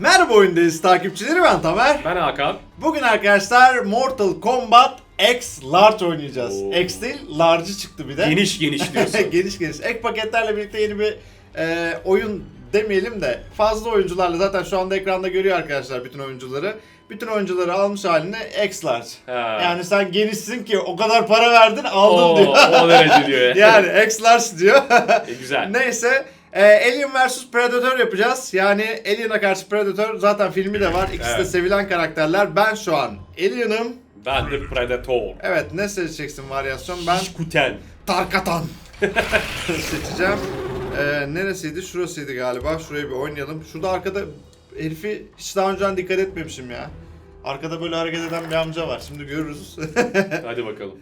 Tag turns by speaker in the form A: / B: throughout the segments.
A: Merhaba oyundayız takipçileri ben Tamer.
B: Ben Hakan.
A: Bugün arkadaşlar Mortal Kombat X Large oynayacağız.
B: Oo.
A: X değil Large'ı çıktı bir de.
B: Geniş geniş diyorsun.
A: geniş geniş. Ek paketlerle birlikte yeni bir e, oyun demeyelim de fazla oyuncularla zaten şu anda ekranda görüyor arkadaşlar bütün oyuncuları. Bütün oyuncuları almış haline X Large.
B: Ha.
A: Yani sen genişsin ki o kadar para verdin aldın
B: Oo,
A: diyor.
B: o derece diyor ya.
A: yani X Large diyor.
B: E, güzel.
A: Neyse. E, Alien vs Predator yapacağız. Yani Alien'a karşı Predator zaten filmi de var. İkisi de
B: Evet.
A: sevilen karakterler. Ben şu an Alien'ım.
B: Ben de Predator.
A: Evet ne seçeceksin varyasyon? Ben
B: Kuten.
A: Tarkatan seçeceğim. Ee, neresiydi? Şurasıydı galiba. Şuraya bir oynayalım. Şurada arkada herifi hiç daha önceden dikkat etmemişim ya. Arkada böyle hareket eden bir amca var. Şimdi görürüz.
B: Hadi bakalım.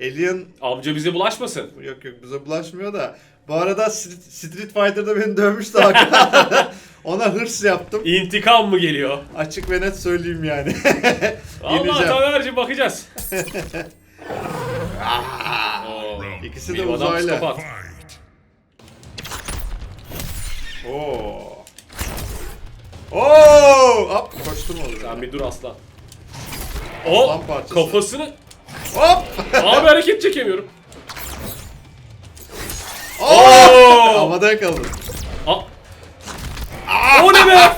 A: Alien
B: Amca bize bulaşmasın.
A: Yok yok bize bulaşmıyor da. Bu arada Street, Fighter'da beni dövmüştü Hakan. Ona hırs yaptım.
B: İntikam mı geliyor?
A: Açık ve net söyleyeyim yani.
B: Allah. Taner'cim bakacağız. Oo,
A: İkisi de uzaylı. Oo. Oo! Hop koştum olur.
B: Sen bir dur aslan. O kafasını...
A: Hop!
B: Abi hareket çekemiyorum.
A: Oo! Havada yakaladım.
B: Aa. O ne be?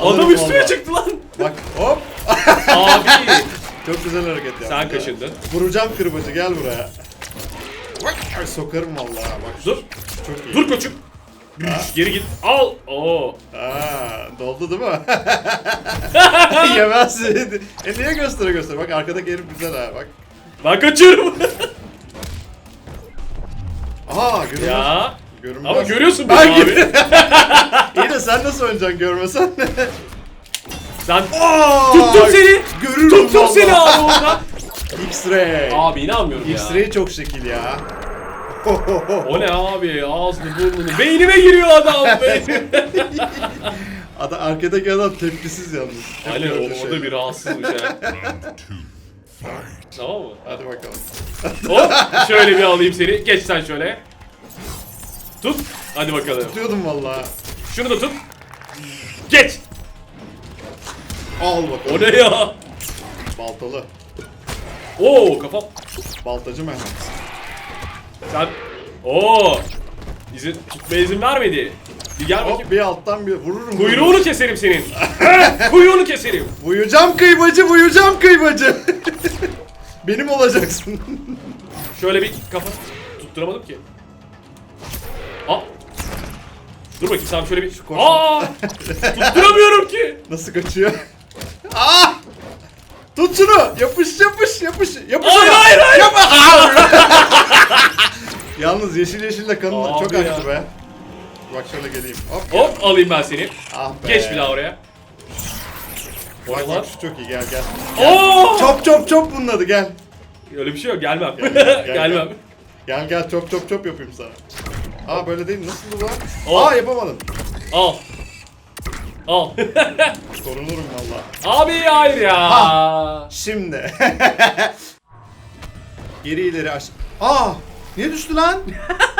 A: Alırım
B: Adam üstüme
A: vallahi.
B: çıktı lan.
A: Bak hop!
B: Abi.
A: Çok güzel hareket yaptı.
B: Sen
A: ya.
B: kaşındın.
A: Vuracağım kırbacı gel buraya. Bak, sokarım vallahi bak.
B: Dur.
A: Çok iyi.
B: Dur koçum. Geri git. Al. Oo.
A: Aa, doldu değil mi? Yemez. e niye göstere göstere? Bak arkadaki herif güzel ha bak.
B: Ben kaçıyorum.
A: Aha görünmez.
B: ya.
A: Görünmez.
B: Ama görüyorsun
A: Ben
B: abi.
A: gibi. İyi de sen nasıl oynayacaksın görmesen?
B: Sen
A: Aa,
B: tuttum seni.
A: Görürüm
B: Tuttum
A: vallahi.
B: seni abi orada.
A: X-ray.
B: Abi inanmıyorum ya.
A: X-ray çok şekil ya.
B: O ne abi? Ağzını burnunu. Beynime giriyor adam. Beynime.
A: Adam, arkadaki adam tepkisiz yalnız.
B: Aynen
A: böyle
B: o,
A: şey.
B: o da bir rahatsızmış ha. Tamam mı?
A: Hadi bakalım.
B: Hop şöyle bir alayım seni. Geç sen şöyle. Tut. Hadi bakalım.
A: Tutuyordum vallahi.
B: Şunu da tut. Geç.
A: Al bakalım.
B: O ne ya?
A: Baltalı.
B: Oo kafam.
A: Baltacı Mehmet.
B: Sen. Oo. İzin, tutmaya izin vermedi. Bir gel bakayım.
A: Hop bir alttan bir vururum.
B: Kuyruğunu keserim senin. Kuyruğunu keserim.
A: Buyacağım kıybacı, buyacağım kıybacı. Benim olacaksın.
B: Şöyle bir kafa tutturamadım ki. Aa. Dur bakayım sen şöyle bir... Aa! Tutturamıyorum ki.
A: Nasıl kaçıyor? Aa! Tut şunu. Yapış yapış yapış. Yapış
B: Hayır,
A: ona.
B: hayır, hayır.
A: Yapma. Yalnız yeşil yeşille kanın
B: Abi
A: çok
B: ya.
A: aktı be. Bak şöyle geleyim. Hop.
B: Hop alayım ben seni.
A: Ah be.
B: Geç bir daha oraya. O
A: Bak
B: ne lan?
A: bak şu çok iyi gel gel.
B: Oo!
A: Çop çop çop bunun adı gel.
B: Öyle bir şey yok gelmem.
A: Gel, gel, gel,
B: Gelmem.
A: Gel gel çop çop çop yapayım sana. Aa böyle değil nasıl bu lan?
B: Oh.
A: Aa yapamadın.
B: Al. Al.
A: Korunurum valla.
B: Abi hayır ya.
A: Ha. Şimdi. Geri ileri aş. Aa! Niye düştü lan?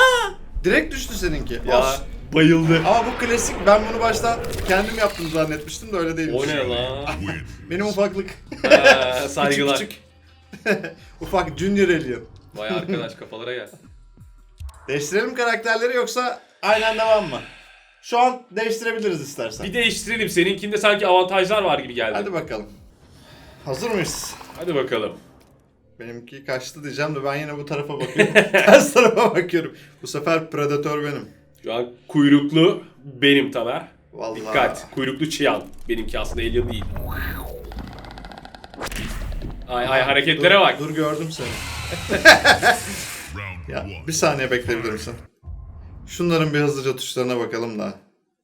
A: Direkt düştü seninki.
B: Ya
A: Olsun.
B: Bayıldı.
A: Ama bu klasik. Ben bunu baştan kendim yaptım zannetmiştim de öyle değilmiş.
B: O ne lan?
C: Win.
A: Benim ufaklık.
B: Ee, saygılar.
A: Küçük küçük. Ufak Junior Alien.
B: Vay arkadaş kafalara gel.
A: Değiştirelim karakterleri yoksa aynen devam mı? Şu an değiştirebiliriz istersen.
B: Bir değiştirelim. Seninkinde sanki avantajlar var gibi geldi.
A: Hadi bakalım. Hazır mıyız?
B: Hadi bakalım.
A: Benimki kaçtı diyeceğim de ben yine bu tarafa bakıyorum. Ters tarafa bakıyorum. Bu sefer Predator benim.
B: Şu an kuyruklu benim Tamer.
A: Vallahi.
B: Dikkat. Kuyruklu Çiyan. Benimki aslında alien değil. Ay ay hareketlere
A: dur,
B: bak.
A: Dur gördüm seni. Ya bir saniye bekleyebilir misin? Şunların bir hızlıca tuşlarına bakalım da.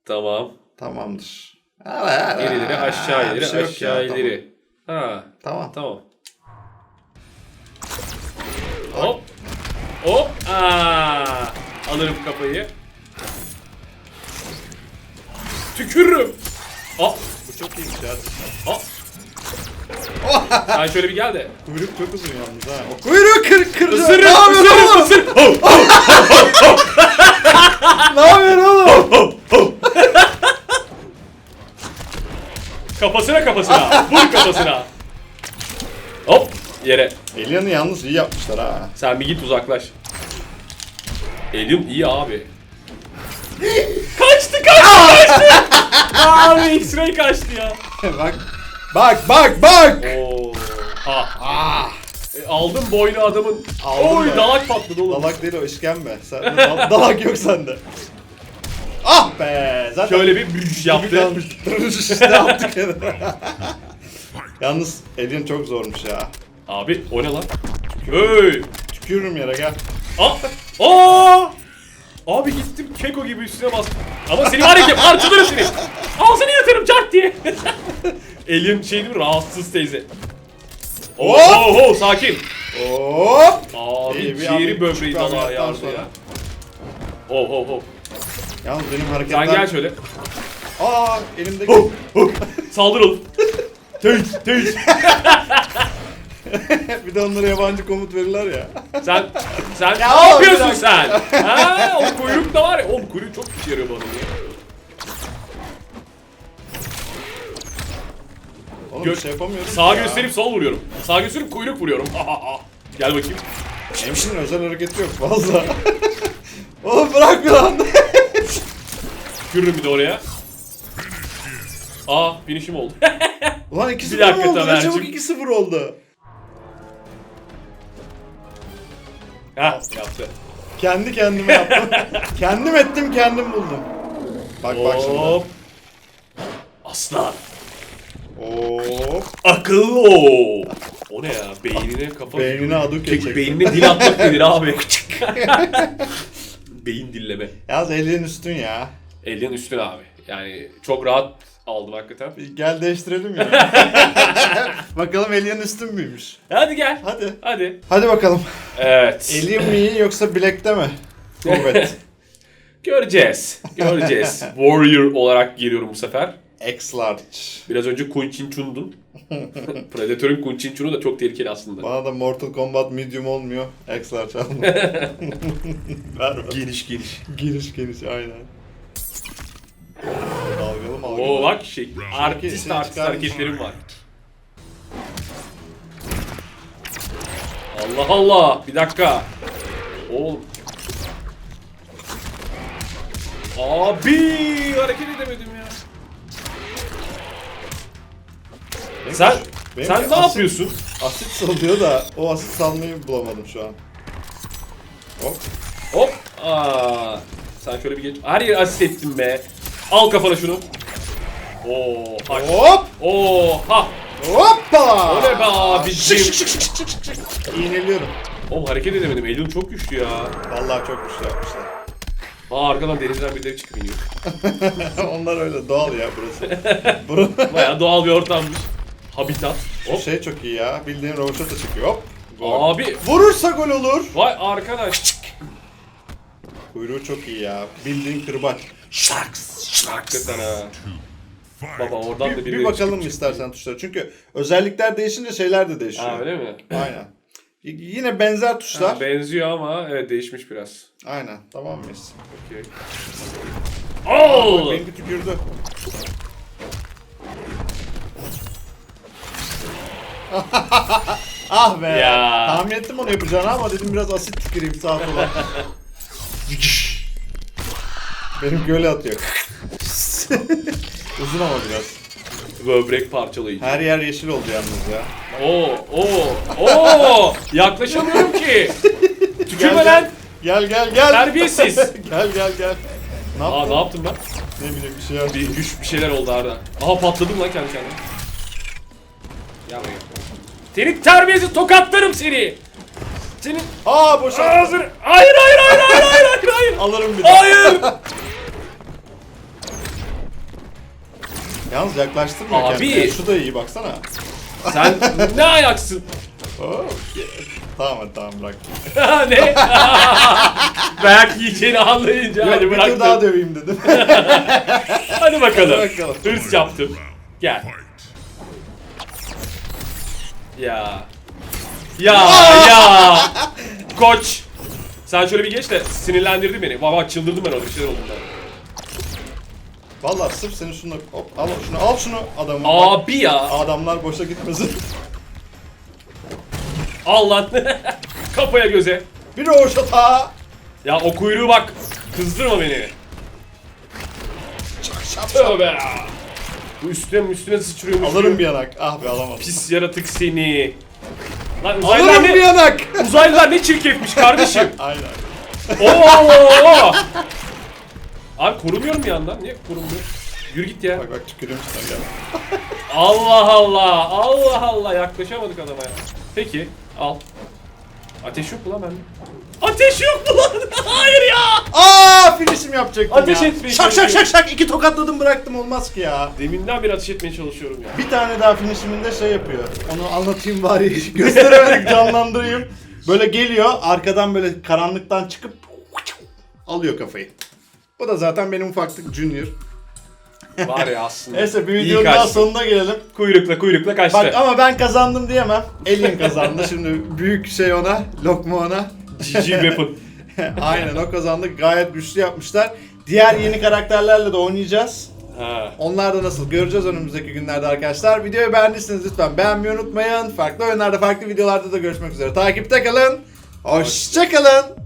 B: Tamam.
A: Tamamdır.
B: İleri aşağı ileri
A: şey
B: aşağı
A: ya,
B: ileri. Ha
A: Tamam.
B: tamam. Hop. Hop. Aa, alırım kafayı. Tükürürüm. Aa,
A: Bu çok iyiymiş ya.
B: aa. Sen şöyle bir gel de.
A: Kuyruk çok uzun yalnız ha. O kuyruğu kır kır.
B: Isırırım,
A: Ne yapıyorsun oğlum?
B: ısırırım.
A: Ne yapıyorsun oğlum?
B: Kafasına kafasına. Vur kafasına. Hop yere.
A: Alien'ı yalnız iyi yapmışlar ha.
B: Sen bir git uzaklaş. Alien iyi abi. abi X-ray kaçtı ya.
A: bak. Bak bak bak.
B: Oo. Ha. E, aldım boynu adamın.
A: Aldın
B: Oy
A: mı?
B: dalak patladı oğlum.
A: Dalak değil o işkembe. Sen, dal- dalak yok sende. Ah be. Zaten
B: Şöyle bir büyüş yaptı.
A: işte yaptık ya. Yalnız Alien çok zormuş ya.
B: Abi o ne lan? Hey.
A: Tükürürüm yere gel.
B: Aa! Aa! Abi gittim keko gibi üstüne bastım. Ama seni var ya parçalarım seni. Ağzını yatırım cart diye. Alien şey değil mi? Rahatsız teyze. Oh,
A: Hop!
B: oh, oh, sakin.
A: Hop.
B: Abi
A: İyi,
B: ciğeri böbreği
A: ameliyattan
B: yardı ya. Oh oh oh.
A: Yalnız benim hareketler...
B: Sen gel şöyle.
A: Aa elimdeki...
B: Oh, oh. Saldır oğlum. Teyz, teyz.
A: bir de onlara yabancı komut verirler ya.
B: Sen, sen
A: Ya
B: ne
A: oğlum,
B: yapıyorsun
A: bir
B: sen? Ha, o kuyruk da var ya. Oğlum kuyruk çok işe yarıyor adamın ya.
A: Oğlum
B: Gö-
A: bir şey yapamıyorum.
B: Sağa
A: ya.
B: gösterip sol vuruyorum. Sağa gösterip kuyruk vuruyorum. Gel bakayım.
A: Hemşinin özel hareketi yok fazla. Oğlum bırak bir lan.
B: Yürürüm bir de oraya. Aa finishim oldu.
A: Ulan 2-0
B: Bir dakika
A: oldu. Ne
B: Tamer'cim.
A: çabuk 2-0 oldu.
B: Ha yaptı.
A: Kendi kendime yaptım. kendim ettim kendim buldum. Bak bak şimdi.
B: Hop. Aslan.
A: Hop.
B: Akıllı o. O ne ya? Beynine kafa...
A: Beynine aduk
B: Çek-
A: geçecek.
B: Beynine dil atmak nedir abi? Beyin dilleme.
A: Yalnız elin üstün ya.
B: Elin üstüne abi. Yani çok rahat aldım hakikaten.
A: Gel değiştirelim ya. bakalım Alien üstün müymüş?
B: Hadi gel.
A: Hadi.
B: Hadi.
A: Hadi bakalım.
B: Evet.
A: Alien mi iyi yoksa Black'te mi? Kuvvet.
B: Göreceğiz. Göreceğiz. Warrior olarak giriyorum bu sefer.
A: X large.
B: Biraz önce Kun Chin Chun'dun. Predator'ın Kun Chin Chun'u da çok tehlikeli aslında.
A: Bana da Mortal Kombat medium olmuyor. X large aldım. Ver.
B: Geniş geniş.
A: Giriş geniş aynen.
B: Oo bak şey, artist
A: şey
B: artist hareketlerim var. Allah Allah, bir dakika. Oğlum. Abi hareket edemedim ya.
A: Benim-
B: Sen
A: benim
B: sen ne
A: asit-
B: yapıyorsun?
A: Asit salıyor da o asit salmayı bulamadım şu an. Hop.
B: Hop. Aa. Sen şöyle bir geç. Her yeri asist ettin be. Al kafana şunu. Oo, haş.
A: Hop.
B: Oo, ha.
A: Hoppa.
B: O ne be abicim?
A: İğneliyorum.
B: Oğlum hareket edemedim. Elin çok güçlü ya.
A: Vallahi çok güçlü yapmışlar.
B: Aa arkadan denizden birileri çıkıp iniyor.
A: Onlar öyle doğal ya burası. Bura-
B: Baya doğal bir ortammış. Habitat. Hop.
A: şey çok iyi ya. Bildiğin roboşata çıkıyor. Hop. Gol.
B: Abi.
A: Vurursa gol olur.
B: Vay arkadaş.
A: Kuyruğu çok iyi ya. Bildiğin kırbaç. Şaks.
B: Hakikaten ha.
C: Fight.
B: Baba oradan da
A: Bir, bir bakalım istersen tuşlara. Çünkü özellikler değişince şeyler de değişiyor.
B: Ha öyle mi?
A: Aynen. Y- Yine benzer tuşlar.
B: Ha, benziyor ama evet değişmiş biraz.
A: Aynen. Tamam mıyız?
B: Okey. Oo!
A: Benimki tükürdü. ah be.
B: Ya.
A: Tahmin ettim onu yapacağını ama dedim biraz asit tüküreyim sağa sola. Benim göle atıyor. Uzun ama biraz.
B: Böbrek parçalayıcı.
A: Her yer yeşil oldu yalnız ya.
B: Oo, oo, oo! Yaklaşamıyorum ki. Tükürme lan.
A: Gel gel gel.
B: Terbiyesiz.
A: gel gel gel. Ne
B: Aa
A: yaptın?
B: ne yaptım ben?
A: Ne bileyim bir şey yaptım.
B: Bir güç bir şeyler oldu Arda. Aha patladım lan kendi kendime. Gel buraya. Seni terbiyesiz tokatlarım seni. Senin
A: Aa boşalt.
B: ağzını... Hayır hayır hayır hayır hayır hayır hayır.
A: Alırım bir daha.
B: Hayır.
A: Yalnız yaklaştırmıyor
B: Abi.
A: kendini. Şu da iyi baksana.
B: Sen ne ayaksın?
A: Oo. Tamam hadi tamam bırak.
B: ne? Dayak yiyeceğini anlayınca hadi
A: bir tur
B: bıraktım.
A: daha döveyim dedim.
B: Hadi bakalım.
A: Hadi bakalım.
B: Hırs yaptım. Gel. Ya. Ya ya. Koç. Sen şöyle bir geç de sinirlendirdin beni. Baba çıldırdım ben orada bir şeyler oldu.
A: Vallahi sırf senin şunu hop al şunu al şunu adamı.
B: Abi ya.
A: Adamlar boşa gitmesin.
B: Al lan. Kafaya göze.
A: Bir roşata.
B: Ya o kuyruğu bak. Kızdırma beni.
A: Çak şap şap.
B: Tövbe. Bu üstüne üstüne sıçrıyormuş.
A: Alırım bir yanak. Ah be alamadım.
B: Pis yaratık seni. Lan uzaylılar
A: Alırım bir
B: ne,
A: yanak.
B: uzaylılar ne çirkefmiş kardeşim.
A: Aynen.
B: Oo! Abi korumuyorum bir yandan. Niye korumuyor? Yürü git ya.
A: Bak bak tükürüyorum sana gel.
B: Allah Allah. Allah Allah. Yaklaşamadık adama ya. Peki. Al. Ateş yok mu lan bende? Ateş yok mu lan? Hayır ya.
A: Aa finishim yapacaktım
B: Ateş
A: ya.
B: etmeyi
A: Şak şak
B: çalışıyorum.
A: şak şak iki tokatladım bıraktım olmaz ki ya.
B: Deminden beri ateş etmeye çalışıyorum ya.
A: Bir tane daha finishiminde şey yapıyor. Onu anlatayım bari. Gösteremedik canlandırayım. Böyle geliyor arkadan böyle karanlıktan çıkıp alıyor kafayı. Bu da zaten benim ufaklık junior.
B: Var ya aslında.
A: Neyse bir videonun daha
B: kaçtı.
A: sonuna gelelim.
B: Kuyrukla kuyrukla kaçtı.
A: Bak ama ben kazandım diyemem. Alien kazandı. Şimdi büyük şey ona, lokma ona.
B: GG weapon.
A: Aynen o kazandı. Gayet güçlü yapmışlar. Diğer yeni karakterlerle de oynayacağız.
B: Ha.
A: Onlar da nasıl göreceğiz önümüzdeki günlerde arkadaşlar. Videoyu beğendiyseniz lütfen beğenmeyi unutmayın. Farklı oyunlarda, farklı videolarda da görüşmek üzere. Takipte kalın. Hoşçakalın.